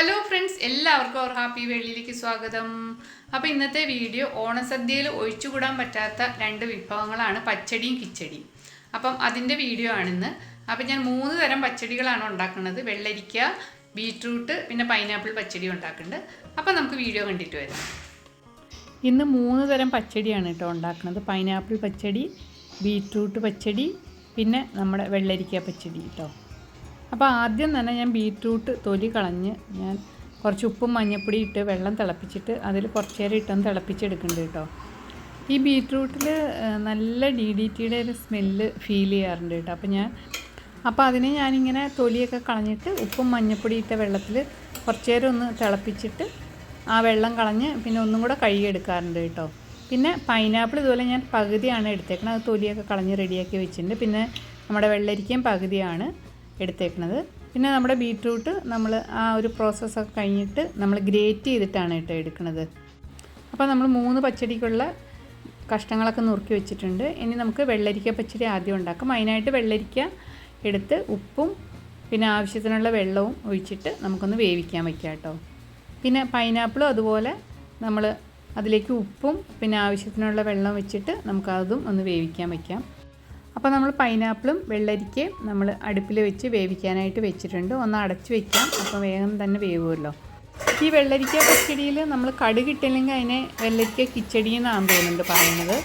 Hello friends എല്ലാവർക്കും അവർ happy വേളിയിലേക്ക് സ്വാഗതം. അപ്പോൾ ഇന്നത്തെ വീഡിയോ ഓണസദ്യയിൽ ഒഴിച്ചുകൂടാൻ പറ്റാത്ത രണ്ട് വിഭവങ്ങളാണ് പച്ചടിയും കിച്ചടിയും. അപ്പം അതിന്റെ വീഡിയോ ആണിന്ന്. അപ്പം ഞാൻ മൂന്ന് തരം പച്ചടികളാണ് ഉണ്ടാക്കുന്നത്. വെള്ളരിക്ക ബീട്രൂട്ട് പിന്നെ പൈനാപ്പിൾ പച്ചടി ഉണ്ടാക്കുന്നുണ്ട്. അപ്പം നമുക്ക് വീഡിയോ കണ്ടിട്ട് വരാം. ഇന്ന് മൂന്ന് തരം പച്ചടിയാണ് കേട്ടോ ഉണ്ടാക്കുന്നത്. പൈനാപ്പിൾ പച്ചടി ബീട്രൂട്ട് പച്ചടി പിന്നെ നമ്മുടെ വെള്ളരിക്ക പച്ചടി കേട്ടോ. അപ്പോൾ ആദ്യം തന്നെ ഞാൻ ബീറ്റ്റൂട്ട് തൊലി കളഞ്ഞ് ഞാൻ കുറച്ച് ഉപ്പും മഞ്ഞപ്പൊടി ഇട്ട് വെള്ളം തിളപ്പിച്ചിട്ട് അതിൽ കുറച്ച് നേരം ഇട്ടൊന്ന് തിളപ്പിച്ചെടുക്കുന്നുണ്ട് കേട്ടോ ഈ ബീറ്റ്റൂട്ടിൽ നല്ല ഡി ഡി ടിയുടെ ഒരു സ്മെല്ല് ഫീൽ ചെയ്യാറുണ്ട് കേട്ടോ അപ്പോൾ ഞാൻ അപ്പോൾ അതിനെ ഞാനിങ്ങനെ തൊലിയൊക്കെ കളഞ്ഞിട്ട് ഉപ്പും മഞ്ഞപ്പൊടി ഇട്ട വെള്ളത്തിൽ കുറച്ച് നേരം ഒന്ന് തിളപ്പിച്ചിട്ട് ആ വെള്ളം കളഞ്ഞ് പിന്നെ ഒന്നും കൂടെ കഴുകിയെടുക്കാറുണ്ട് കേട്ടോ പിന്നെ പൈനാപ്പിൾ ഇതുപോലെ ഞാൻ പകുതിയാണ് എടുത്തേക്കുന്നത് അത് തൊലിയൊക്കെ കളഞ്ഞ് റെഡിയാക്കി വെച്ചിട്ടുണ്ട്. പിന്നെ നമ്മുടെ വെള്ളരിക്കയും പകുതിയാണ്. എടുത്തേക്കണത്. പിന്നെ നമ്മുടെ ബീട്രൂട്ട് നമ്മൾ ആ ഒരു പ്രോസസ്സൊക്കെ കഴിഞ്ഞിട്ട് നമ്മൾ ഗ്രേറ്റ് ചെയ്തിട്ടാണ് കേട്ടോ എടുക്കുന്നത് അപ്പോൾ നമ്മൾ മൂന്ന് പച്ചടിക്കുള്ള കഷ്ണങ്ങളൊക്കെ നുറുക്കി വെച്ചിട്ടുണ്ട്. ഇനി നമുക്ക് വെള്ളരിക്ക പച്ചടി ആദ്യം ഉണ്ടാക്കാം. അതിനായിട്ട് വെള്ളരിക്ക എടുത്ത് ഉപ്പും പിന്നെ ആവശ്യത്തിനുള്ള വെള്ളവും ഒഴിച്ചിട്ട് നമുക്കൊന്ന് വേവിക്കാൻ വയ്ക്കാം കേട്ടോ. പിന്നെ പൈനാപ്പിളും അതുപോലെ നമ്മൾ അതിലേക്ക് ഉപ്പും പിന്നെ ആവശ്യത്തിനുള്ള വെള്ളം വെച്ചിട്ട് നമുക്കതും ഒന്ന് വേവിക്കാൻ വയ്ക്കാം അപ്പോൾ നമ്മൾ പൈനാപ്പിളും വെള്ളരിക്കയും നമ്മൾ അടുപ്പിൽ വെച്ച് വേവിക്കാനായിട്ട് വെച്ചിട്ടുണ്ട്. ഒന്ന് അടച്ച് വെക്കാം. അപ്പോൾ വേഗം തന്നെ വേവുമല്ലോ. ഈ വെള്ളരിക്ക പച്ചടിയിൽ നമ്മൾ കടുകിട്ടില്ലെങ്കിൽ അതിനെ വെള്ളരിക്ക കിച്ചടി എന്നാണ് തോന്നുന്നുണ്ട് പറയുന്നത്.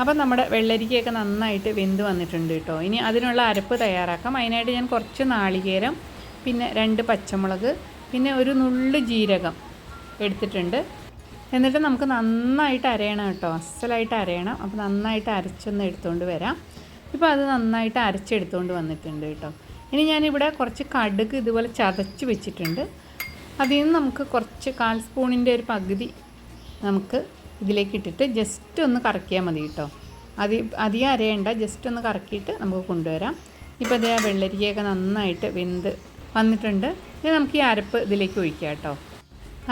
അപ്പം നമ്മുടെ വെള്ളരിക്കയൊക്കെ നന്നായിട്ട് വെന്ത് വന്നിട്ടുണ്ട് കേട്ടോ. ഇനി അതിനുള്ള അരപ്പ് തയ്യാറാക്കാം. അതിനായിട്ട് ഞാൻ കുറച്ച് നാളികേരം പിന്നെ രണ്ട് പച്ചമുളക് പിന്നെ ഒരു നുള്ളു ജീരകം എടുത്തിട്ടുണ്ട്. എന്നിട്ട് നമുക്ക് നന്നായിട്ട് അരയണം കേട്ടോ. അസലായിട്ട് അരയണം. അപ്പോൾ നന്നായിട്ട് അരച്ചൊന്ന് എടുത്തുകൊണ്ട് വരാം. ഇപ്പോൾ അത് നന്നായിട്ട് അരച്ചെടുത്തുകൊണ്ട് വന്നിട്ടുണ്ട് കേട്ടോ. ഇനി ഞാനിവിടെ കുറച്ച് കടുക് ഇതുപോലെ ചതച്ച് വെച്ചിട്ടുണ്ട്. അതിൽ നിന്ന് നമുക്ക് കുറച്ച് കാൽ സ്പൂണിന്റെ ഒരു പകുതി നമുക്ക് ഇതിലേക്ക് ഇട്ടിട്ട് ജസ്റ്റ് ഒന്ന് കറക്കിയാൽ മതി കേട്ടോ. അതി അധികം അരയണ്ട. ജസ്റ്റ് ഒന്ന് കറക്കിയിട്ട് നമുക്ക് കൊണ്ടുവരാം. ഇപ്പോൾ അതേ വെള്ളരിക്കയൊക്കെ നന്നായിട്ട് വെന്ത് വന്നിട്ടുണ്ട്. ഇനി നമുക്ക് ഈ അരപ്പ് ഇതിലേക്ക് ഒഴിക്കാം കേട്ടോ.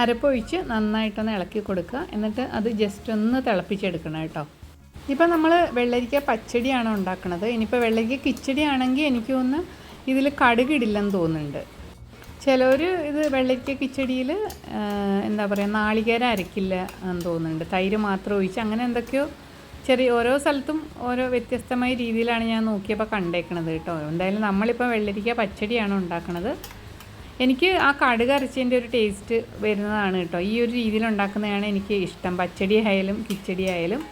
അരപ്പ് ഒഴിച്ച് നന്നായിട്ടൊന്ന് ഇളക്കി കൊടുക്കുക. എന്നിട്ട് അത് ജസ്റ്റ് ഒന്ന് തിളപ്പിച്ചെടുക്കണം കേട്ടോ. ഇപ്പം നമ്മൾ വെള്ളരിക്ക പച്ചടിയാണ് ഉണ്ടാക്കുന്നത് ഇനിയിപ്പോൾ വെള്ളരിക്ക കിച്ചടിയാണെങ്കിൽ എനിക്ക് ഒന്ന് ഇതിൽ കടുകിടില്ലെന്ന് തോന്നുന്നുണ്ട്. ചിലർ ഇത് വെള്ളരിക്ക കിച്ചടിയിൽ എന്താ പറയുക നാളികേരം അരക്കില്ല എന്ന് തോന്നുന്നുണ്ട്. തൈര് മാത്രം ഒഴിച്ച് അങ്ങനെ എന്തൊക്കെയോ ചെറിയ ഓരോ സ്ഥലത്തും ഓരോ വ്യത്യസ്തമായ രീതിയിലാണ് ഞാൻ നോക്കിയപ്പോൾ കണ്ടേക്കണത് കേട്ടോ. എന്തായാലും നമ്മളിപ്പോൾ വെള്ളരിക്ക പച്ചടിയാണ് ഉണ്ടാക്കുന്നത് എനിക്ക് ആ കടുക് അരച്ചതിന്റെ ഒരു ടേസ്റ്റ് വരുന്നതാണ് കേട്ടോ. ഈ ഒരു രീതിയിൽ ഉണ്ടാക്കുന്നതാണ് എനിക്ക് ഇഷ്ടം. പച്ചടി ആയാലും കിച്ചടി ആയാലും.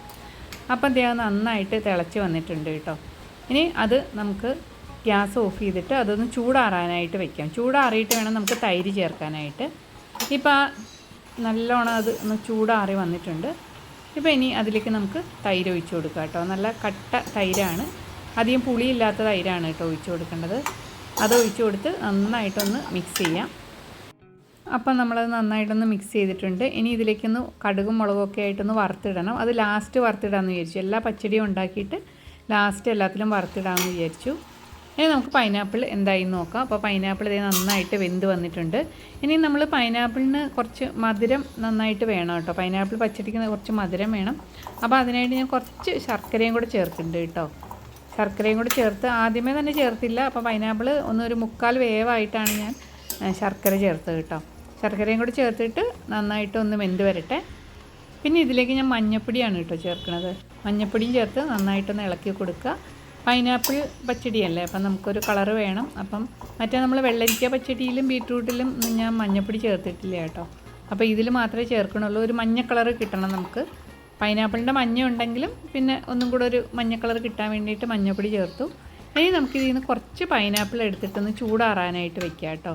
അപ്പം അദ്ദേഹം നന്നായിട്ട് തിളച്ച് വന്നിട്ടുണ്ട് കേട്ടോ. ഇനി അത് നമുക്ക് ഗ്യാസ് ഓഫ് ചെയ്തിട്ട് അതൊന്ന് ചൂടാറാനായിട്ട് വെക്കാം. ചൂടാറിയിട്ട് വേണം നമുക്ക് തൈര് ചേർക്കാനായിട്ട്. ഇപ്പോൾ നല്ലോണം അത് ഒന്ന് ചൂടാറി വന്നിട്ടുണ്ട്. ഇപ്പോൾ ഇനി അതിലേക്ക് നമുക്ക് തൈര് ഒഴിച്ചു കൊടുക്കാം കേട്ടോ. നല്ല കട്ട തൈരാണ്. അധികം പുളിയില്ലാത്ത തൈരാണ് കേട്ടോ ഒഴിച്ചു കൊടുക്കേണ്ടത്. അത് ഒഴിച്ചു കൊടുത്ത് നന്നായിട്ടൊന്ന് മിക്സ് ചെയ്യാം. അപ്പം നമ്മളത് നന്നായിട്ടൊന്ന് മിക്സ് ചെയ്തിട്ടുണ്ട്. ഇനി ഇതിലേക്കൊന്ന് കടുകും മുളകും ഒക്കെ ആയിട്ടൊന്ന് വറുത്തിടണം. അത് ലാസ്റ്റ് വറുത്തിടാമെന്ന് വിചാരിച്ചു. എല്ലാ പച്ചടിയും ഉണ്ടാക്കിയിട്ട് ലാസ്റ്റ് എല്ലാത്തിലും വറുത്തിടാമെന്ന് വിചാരിച്ചു. ഇനി നമുക്ക് പൈനാപ്പിൾ എന്തായി നോക്കാം. അപ്പോൾ പൈനാപ്പിൾ ഇതേ നന്നായിട്ട് വെന്ത് വന്നിട്ടുണ്ട്. ഇനി നമ്മൾ പൈനാപ്പിളിന് കുറച്ച് മധുരം നന്നായിട്ട് വേണം കേട്ടോ. പൈനാപ്പിൾ പച്ചടിക്ക് കുറച്ച് മധുരം വേണം. അപ്പോൾ അതിനായിട്ട് ഞാൻ കുറച്ച് ശർക്കരയും കൂടെ ചേർക്കുന്നുണ്ട് കേട്ടോ. ശർക്കരയും കൂടി ചേർത്ത് ആദ്യമേ തന്നെ ചേർത്തില്ല. അപ്പോൾ പൈനാപ്പിൾ ഒന്നൊരു മുക്കാൽ വേവായിട്ടാണ് ഞാൻ ശർക്കര ചേർത്തത് കേട്ടോ. ശർക്കരയും കൂടി ചേർത്തിട്ട് നന്നായിട്ട് ഒന്ന് വെന്ത് വരട്ടെ. പിന്നെ ഇതിലേക്ക് ഞാൻ മഞ്ഞപ്പൊടിയാണ് കേട്ടോ ചേർക്കുന്നത് മഞ്ഞപ്പൊടിയും ചേർത്ത് നന്നായിട്ടൊന്ന് ഇളക്കി കൊടുക്കുക. പൈനാപ്പിൾ പച്ചടിയല്ലേ അപ്പം നമുക്കൊരു കളറ് വേണം. അപ്പം മറ്റേ നമ്മൾ വെള്ളരിക്ക പച്ചടിയിലും ബീട്രൂട്ടിലും ഞാൻ മഞ്ഞപ്പൊടി ചേർത്തിട്ടില്ല കേട്ടോ. അപ്പോൾ ഇതിൽ മാത്രമേ ചേർക്കണുള്ളൂ. ഒരു മഞ്ഞ കളറ് കിട്ടണം നമുക്ക്. പൈനാപ്പിളിന്റെ മഞ്ഞ ഉണ്ടെങ്കിലും പിന്നെ ഒന്നും കൂടെ ഒരു മഞ്ഞ കളർ കിട്ടാൻ വേണ്ടിയിട്ട് മഞ്ഞപ്പൊടി ചേർത്തു. ഇനി നമുക്കിതിൽ നിന്ന് കുറച്ച് പൈനാപ്പിൾ എടുത്തിട്ടൊന്ന് ചൂടാറാനായിട്ട് വെക്കാം കേട്ടോ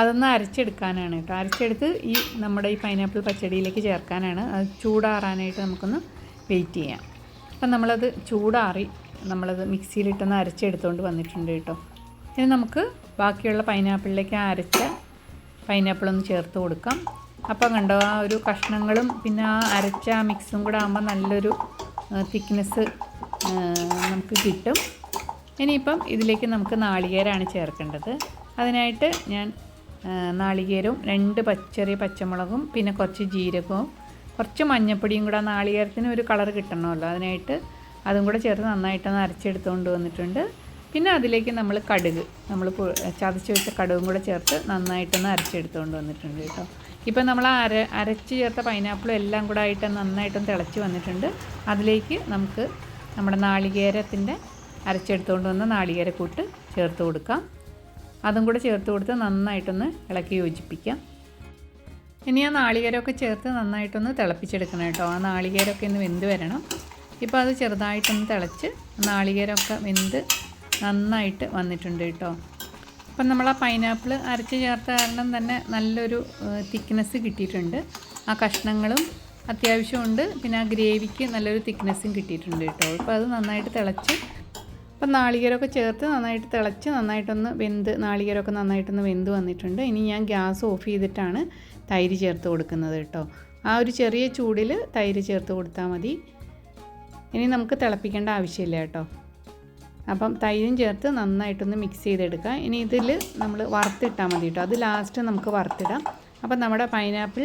അതൊന്ന് അരച്ചെടുക്കാനാണ് കേട്ടോ അരച്ചെടുത്ത് ഈ നമ്മുടെ ഈ പൈനാപ്പിൾ പച്ചടിയിലേക്ക് ചേർക്കാനാണ്. അത് ചൂടാറാനായിട്ട് നമുക്കൊന്ന് വെയിറ്റ് ചെയ്യാം. അപ്പം നമ്മളത് ചൂടാറി നമ്മളത് മിക്സിയിലിട്ടൊന്ന് അരച്ചെടുത്തുകൊണ്ട് വന്നിട്ടുണ്ട് കേട്ടോ ഇനി നമുക്ക് ബാക്കിയുള്ള പൈനാപ്പിളിലേക്ക് അരച്ച പൈനാപ്പിൾ ഒന്ന് ചേർത്ത് കൊടുക്കാം. അപ്പം കണ്ടോ ആ ഒരു കഷ്ണങ്ങളും പിന്നെ ആ അരച്ച ആ മിക്സും കൂടെ ആകുമ്പോൾ നല്ലൊരു തിക്നെസ് നമുക്ക് കിട്ടും. ഇനിയിപ്പം ഇതിലേക്ക് നമുക്ക് നാളികേരമാണ് ചേർക്കേണ്ടത്. അതിനായിട്ട് ഞാൻ നാളികേരവും രണ്ട് പച്ചറിയ പച്ചമുളകും പിന്നെ കുറച്ച് ജീരകവും കുറച്ച് മഞ്ഞപ്പൊടിയും കൂടെ നാളികേരത്തിന് ഒരു കളർ കിട്ടണമല്ലോ. അതിനായിട്ട് അതും കൂടെ ചേർത്ത് നന്നായിട്ടൊന്ന് അരച്ചെടുത്തുകൊണ്ട് വന്നിട്ടുണ്ട്. പിന്നെ അതിലേക്ക് നമ്മൾ കടുക് നമ്മൾ ചതച്ച് വെച്ച കടുകും കൂടെ ചേർത്ത് നന്നായിട്ടൊന്ന് അരച്ചെടുത്തുകൊണ്ട് വന്നിട്ടുണ്ട് കേട്ടോ. ഇപ്പം നമ്മൾ അര അരച്ച് ചേർത്ത പൈനാപ്പിളും എല്ലാം കൂടെ ആയിട്ട് നന്നായിട്ടൊന്ന് തിളച്ച് വന്നിട്ടുണ്ട്. അതിലേക്ക് നമുക്ക് നമ്മുടെ നാളികേരത്തിന്റെ അരച്ചെടുത്തുകൊണ്ട് വന്ന നാളികേരക്കൂട്ട് ചേർത്ത് കൊടുക്കാം. അതും കൂടെ ചേർത്ത് കൊടുത്ത് നന്നായിട്ടൊന്ന് ഇളക്കി യോജിപ്പിക്കാം. ഇനി ആ നാളികേരമൊക്കെ ചേർത്ത് നന്നായിട്ടൊന്ന് തിളപ്പിച്ചെടുക്കണം കേട്ടോ. ആ നാളികേരമൊക്കെ ഒന്ന് വെന്ത് വരണം. ഇപ്പോൾ അത് ചെറുതായിട്ടൊന്ന് തിളച്ച് നാളികേരമൊക്കെ വെന്ത് നന്നായിട്ട് വന്നിട്ടുണ്ട് കേട്ടോ. അപ്പം നമ്മൾ ആ പൈനാപ്പിൾ അരച്ച് ചേർത്ത കാരണം തന്നെ നല്ലൊരു തിക്നെസ് കിട്ടിയിട്ടുണ്ട്. ആ കഷ്ണങ്ങളും അത്യാവശ്യമുണ്ട്. പിന്നെ ആ ഗ്രേവിക്ക് നല്ലൊരു തിക്നെസ്സും കിട്ടിയിട്ടുണ്ട് കേട്ടോ. അപ്പോൾ അത് നന്നായിട്ട് തിളച്ച് അപ്പം നാളികേരമൊക്കെ ചേർത്ത് നന്നായിട്ട് തിളച്ച് നന്നായിട്ടൊന്ന് വെന്ത് നാളികേരമൊക്കെ നന്നായിട്ടൊന്ന് വെന്ത് വന്നിട്ടുണ്ട്. ഇനി ഞാൻ ഗ്യാസ് ഓഫ് ചെയ്തിട്ടാണ് തൈര് ചേർത്ത് കൊടുക്കുന്നത് കേട്ടോ. ആ ഒരു ചെറിയ ചൂടിൽ തൈര് ചേർത്ത് കൊടുത്താൽ മതി. ഇനി നമുക്ക് തിളപ്പിക്കേണ്ട ആവശ്യമില്ല കേട്ടോ. അപ്പം തൈരും ചേർത്ത് നന്നായിട്ടൊന്ന് മിക്സ് ചെയ്തെടുക്കുക. ഇനി ഇതിൽ നമ്മൾ വറുത്തിട്ടാൽ മതി കേട്ടോ അത് ലാസ്റ്റ് നമുക്ക് വറുത്തിടാം. അപ്പം നമ്മുടെ പൈനാപ്പിൾ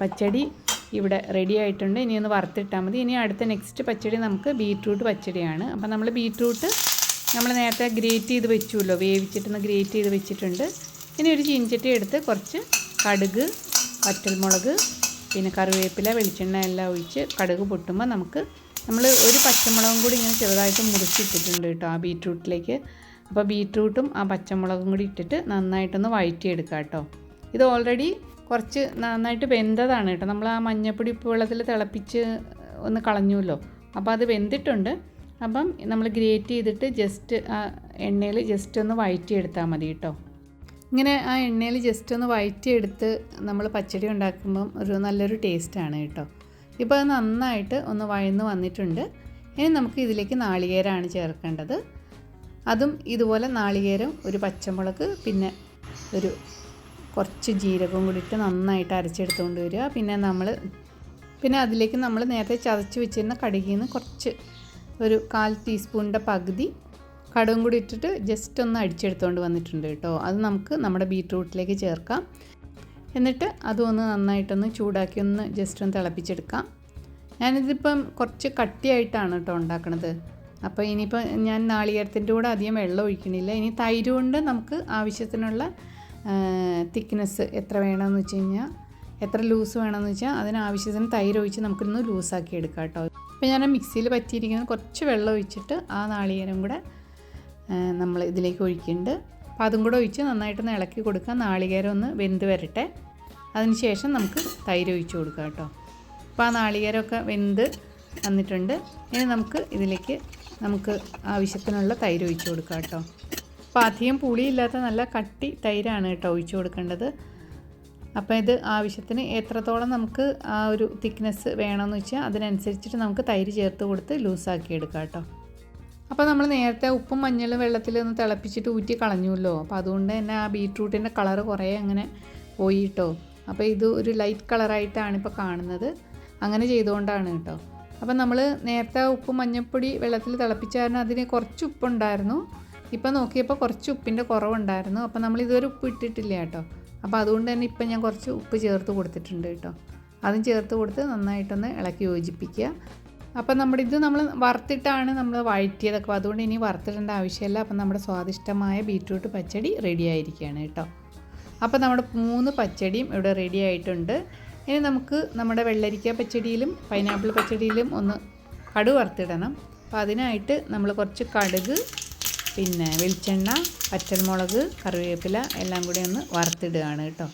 പച്ചടി ഇവിടെ റെഡി ആയിട്ടുണ്ട്. ഇനി ഒന്ന് വറുത്തിട്ടാൽ മതി. ഇനി അടുത്ത നെക്സ്റ്റ് പച്ചടി നമുക്ക് ബീറ്റ്റൂട്ട് പച്ചടിയാണ്. അപ്പം നമ്മൾ ബീറ്റ്റൂട്ട് നമ്മൾ നേരത്തെ ഗ്രേറ്റ് ചെയ്ത് വെച്ചുല്ലോ വേവിച്ചിട്ടൊന്ന് ഗ്രേറ്റ് ചെയ്ത് വെച്ചിട്ടുണ്ട്. ഇനി ഒരു ചീഞ്ചട്ടി എടുത്ത് കുറച്ച് കടുക് വറ്റൽമുളക് പിന്നെ കറിവേപ്പില വെളിച്ചെണ്ണ എല്ലാം ഒഴിച്ച് കടുക് പൊട്ടുമ്പോൾ നമുക്ക് നമ്മൾ ഒരു പച്ചമുളകും കൂടി ഇങ്ങനെ ചെറുതായിട്ട് മുറിച്ചിട്ടിട്ടുണ്ട് കേട്ടോ ആ ബീട്രൂട്ടിലേക്ക് അപ്പോൾ ബീട്രൂട്ടും ആ പച്ചമുളകും കൂടി ഇട്ടിട്ട് നന്നായിട്ടൊന്ന് വഴറ്റിയെടുക്കുക കേട്ടോ. ഇത് ഓൾറെഡി കുറച്ച് നന്നായിട്ട് വെന്തതാണ് കേട്ടോ. നമ്മൾ ആ മഞ്ഞപ്പൊടി ഉപ്പ് വെള്ളത്തിൽ തിളപ്പിച്ച് ഒന്ന് കളഞ്ഞുമല്ലോ അപ്പോൾ അത് വെന്തിട്ടുണ്ട്. അപ്പം നമ്മൾ ഗ്രേറ്റ് ചെയ്തിട്ട് ജസ്റ്റ് ആ എണ്ണയിൽ ജസ്റ്റ് ഒന്ന് വഴറ്റിയെടുത്താൽ മതി കേട്ടോ. ഇങ്ങനെ ആ എണ്ണയിൽ ജസ്റ്റ് ഒന്ന് വഴറ്റിയെടുത്ത് നമ്മൾ പച്ചടി ഉണ്ടാക്കുമ്പം ഒരു നല്ലൊരു ടേസ്റ്റാണ് കേട്ടോ. ഇപ്പോൾ അത് നന്നായിട്ട് ഒന്ന് വഴന്ന് വന്നിട്ടുണ്ട്. ഇനി നമുക്ക് ഇതിലേക്ക് നാളികേരമാണ് ചേർക്കേണ്ടത്. അതും ഇതുപോലെ നാളികേരം ഒരു പച്ചമുളക് പിന്നെ ഒരു കുറച്ച് ജീരകവും കൂടി ഇട്ട് നന്നായിട്ട് അരച്ചെടുത്തുകൊണ്ട് വരിക. പിന്നെ നമ്മൾ പിന്നെ അതിലേക്ക് നമ്മൾ നേരത്തെ ചതച്ച് വെച്ചിരുന്ന കടുകിൽ നിന്ന് കുറച്ച് ഒരു കാൽ ടീസ്പൂണിന്റെ പകുതി കടുകും കൂടി ഇട്ടിട്ട് ജസ്റ്റ് ഒന്ന് അടിച്ചെടുത്തുകൊണ്ട് വന്നിട്ടുണ്ട് കേട്ടോ. അത് നമുക്ക് നമ്മുടെ ബീറ്റ്റൂട്ടിലേക്ക് ചേർക്കാം. എന്നിട്ട് അതും ഒന്ന് നന്നായിട്ടൊന്ന് ചൂടാക്കി ഒന്ന് ജസ്റ്റ് ഒന്ന് തിളപ്പിച്ചെടുക്കാം. ഞാനിതിപ്പം കുറച്ച് കട്ടിയായിട്ടാണ് കേട്ടോ ഉണ്ടാക്കണത്. അപ്പോൾ ഇനിയിപ്പോൾ ഞാൻ നാളികേരത്തിന്റെ കൂടെ അധികം വെള്ളം ഒഴിക്കണില്ല. ഇനി തൈര് കൊണ്ട് നമുക്ക് ആവശ്യത്തിനുള്ള തിക്നെസ് എത്ര വേണമെന്ന് വെച്ച് കഴിഞ്ഞാൽ എത്ര ലൂസ് വേണമെന്ന് വെച്ചാൽ അതിനാവശ്യത്തിന് തൈര് ഒഴിച്ച് നമുക്കിന്ന് ലൂസാക്കി എടുക്കാം കേട്ടോ ഇപ്പോൾ ഞാൻ മിക്സിയിൽ പറ്റിയിരിക്കുന്ന കുറച്ച് വെള്ളം ഒഴിച്ചിട്ട് ആ നാളികേരം കൂടെ നമ്മൾ ഇതിലേക്ക് ഒഴിക്കുന്നുണ്ട്. അപ്പോൾ അതും കൂടെ ഒഴിച്ച് നന്നായിട്ടൊന്ന് ഇളക്കി കൊടുക്കുക നാളികേരം ഒന്ന് വെന്ത് വരട്ടെ. അതിന് ശേഷം നമുക്ക് തൈര് ഒഴിച്ച് കൊടുക്കാം കേട്ടോ. അപ്പോൾ ആ നാളികേരമൊക്കെ വെന്ത് വന്നിട്ടുണ്ട്. ഇനി നമുക്ക് ഇതിലേക്ക് നമുക്ക് ആവശ്യത്തിനുള്ള തൈര് ഒഴിച്ച് കൊടുക്കാം കേട്ടോ. അപ്പോൾ അധികം പുളിയില്ലാത്ത നല്ല കട്ടി തൈരാണ് കേട്ടോ ഒഴിച്ച് കൊടുക്കേണ്ടത്. അപ്പോൾ ഇത് ആവശ്യത്തിന് എത്രത്തോളം നമുക്ക് ആ ഒരു തിക്നെസ് വേണമെന്ന് വെച്ചാൽ അതിനനുസരിച്ചിട്ട് നമുക്ക് തൈര് ചേർത്ത് കൊടുത്ത് ലൂസാക്കി എടുക്കാം കേട്ടോ. അപ്പോൾ നമ്മൾ നേരത്തെ ഉപ്പും മഞ്ഞളും വെള്ളത്തിൽ ഒന്ന് തിളപ്പിച്ചിട്ട് ഊറ്റി കളഞ്ഞുല്ലോ അപ്പോൾ അതുകൊണ്ട് തന്നെ ആ ബീട്രൂട്ടിന്റെ കളർ കുറേ അങ്ങനെ പോയി കേട്ടോ അപ്പോൾ ഇത് ഒരു ലൈറ്റ് കളറായിട്ടാണ് ഇപ്പോൾ കാണുന്നത്. അങ്ങനെ ചെയ്തുകൊണ്ടാണ് കേട്ടോ. അപ്പോൾ നമ്മൾ നേരത്തെ ഉപ്പും മഞ്ഞൾപ്പൊടി വെള്ളത്തിൽ തിളപ്പിച്ചായിരുന്നു അതിന് കുറച്ച് ഉപ്പുണ്ടായിരുന്നു. ഇപ്പോൾ നോക്കിയപ്പോൾ കുറച്ച് ഉപ്പിന്റെ കുറവുണ്ടായിരുന്നു. അപ്പോൾ നമ്മൾ ഇതുവരെ ഉപ്പ് ഇട്ടിട്ടില്ല കേട്ടോ. അപ്പോൾ അതുകൊണ്ട് തന്നെ ഇപ്പം ഞാൻ കുറച്ച് ഉപ്പ് ചേർത്ത് കൊടുത്തിട്ടുണ്ട് കേട്ടോ. അതും ചേർത്ത് കൊടുത്ത് നന്നായിട്ടൊന്ന് ഇളക്കി യോജിപ്പിക്കുക. അപ്പോൾ നമ്മുടെ ഇത് നമ്മൾ വറുത്തിട്ടാണ് നമ്മൾ വഴറ്റിയതൊക്കെ അതുകൊണ്ട് ഇനി വറുത്തിടേണ്ട ആവശ്യമില്ല. അപ്പം നമ്മുടെ സ്വാദിഷ്ടമായ ബീറ്റ്റൂട്ട് പച്ചടി റെഡി ആയിരിക്കുകയാണ് കേട്ടോ. അപ്പോൾ നമ്മുടെ മൂന്ന് പച്ചടിയും ഇവിടെ റെഡി ആയിട്ടുണ്ട്. ഇനി നമുക്ക് നമ്മുടെ വെള്ളരിക്ക പച്ചടിയിലും പൈനാപ്പിൾ പച്ചടിയിലും ഒന്ന് കടുക് വറുത്തിടണം. അപ്പോൾ അതിനായിട്ട് നമ്മൾ കുറച്ച് കടുക് പിന്നെ വെളിച്ചെണ്ണ പച്ചമുളക് കറിവേപ്പില എല്ലാം കൂടി ഒന്ന് വറുത്തിടുകയാണ് കേട്ടോ.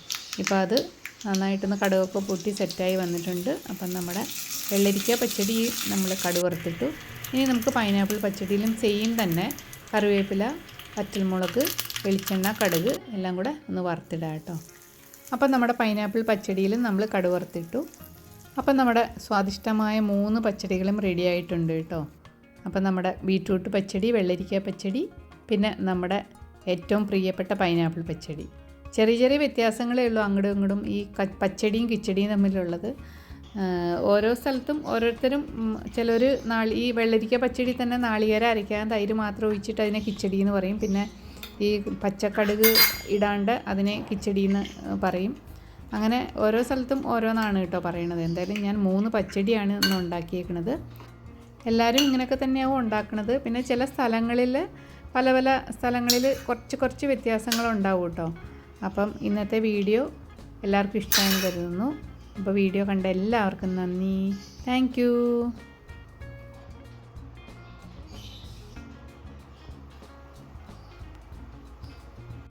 ഇപ്പോൾ അത് നന്നായിട്ടൊന്ന് കടുകൊക്കെ പൊട്ടി സെറ്റായി വന്നിട്ടുണ്ട്. അപ്പം നമ്മുടെ വെള്ളരിക്ക പച്ചടി നമ്മൾ കടുവറുത്തിട്ടു ഇനി നമുക്ക് പൈനാപ്പിൾ പച്ചടിയിലും സെയിം തന്നെ കറിവേപ്പില പറ്റൽമുളക് വെളിച്ചെണ്ണ കടുക് എല്ലാം കൂടെ ഒന്ന് വറുത്തിടാം കേട്ടോ. അപ്പം നമ്മുടെ പൈനാപ്പിൾ പച്ചടിയിലും നമ്മൾ കടുവറുത്തിട്ടു അപ്പം നമ്മുടെ സ്വാദിഷ്ടമായ മൂന്ന് പച്ചടികളും റെഡി ആയിട്ടുണ്ട് കേട്ടോ. അപ്പം നമ്മുടെ ബീട്രൂട്ട് പച്ചടി വെള്ളരിക്ക പച്ചടി പിന്നെ നമ്മുടെ ഏറ്റവും പ്രിയപ്പെട്ട പൈനാപ്പിൾ പച്ചടി. ചെറിയ ചെറിയ വ്യത്യാസങ്ങളേ ഉള്ളൂ അങ്ങോട്ടും ഇങ്ങോട്ടും ഈ പച്ചടിയും കിച്ചടിയും തമ്മിലുള്ളത്. ഓരോ സ്ഥലത്തും ഓരോരുത്തരും ചിലർ നാളി ഈ വെള്ളരിക്ക പച്ചടി തന്നെ നാളികേര അരയ്ക്കാൻ തൈര് മാത്രം ഒഴിച്ചിട്ട് അതിനെ കിച്ചടി എന്ന് പറയും. പിന്നെ ഈ പച്ചക്കടുക് ഇടാണ്ട് അതിനെ കിച്ചടി എന്ന് പറയും. അങ്ങനെ ഓരോ സ്ഥലത്തും ഓരോന്നാണ് കേട്ടോ പറയണത്. എന്തായാലും ഞാൻ മൂന്ന് പച്ചടിയാണ് ഇന്ന് ഉണ്ടാക്കിയേക്കണത്. എല്ലാവരും ഇങ്ങനെയൊക്കെ തന്നെയാവും ഉണ്ടാക്കുന്നത് പിന്നെ ചില സ്ഥലങ്ങളിൽ പല പല സ്ഥലങ്ങളിൽ കുറച്ച് കുറച്ച് വ്യത്യാസങ്ങളുണ്ടാവും കേട്ടോ. അപ്പം ഇന്നത്തെ വീഡിയോ എല്ലാവർക്കും ഇഷ്ടമായി കരുതുന്നു. അപ്പോൾ വീഡിയോ കണ്ട എല്ലാവർക്കും നന്ദി. താങ്ക്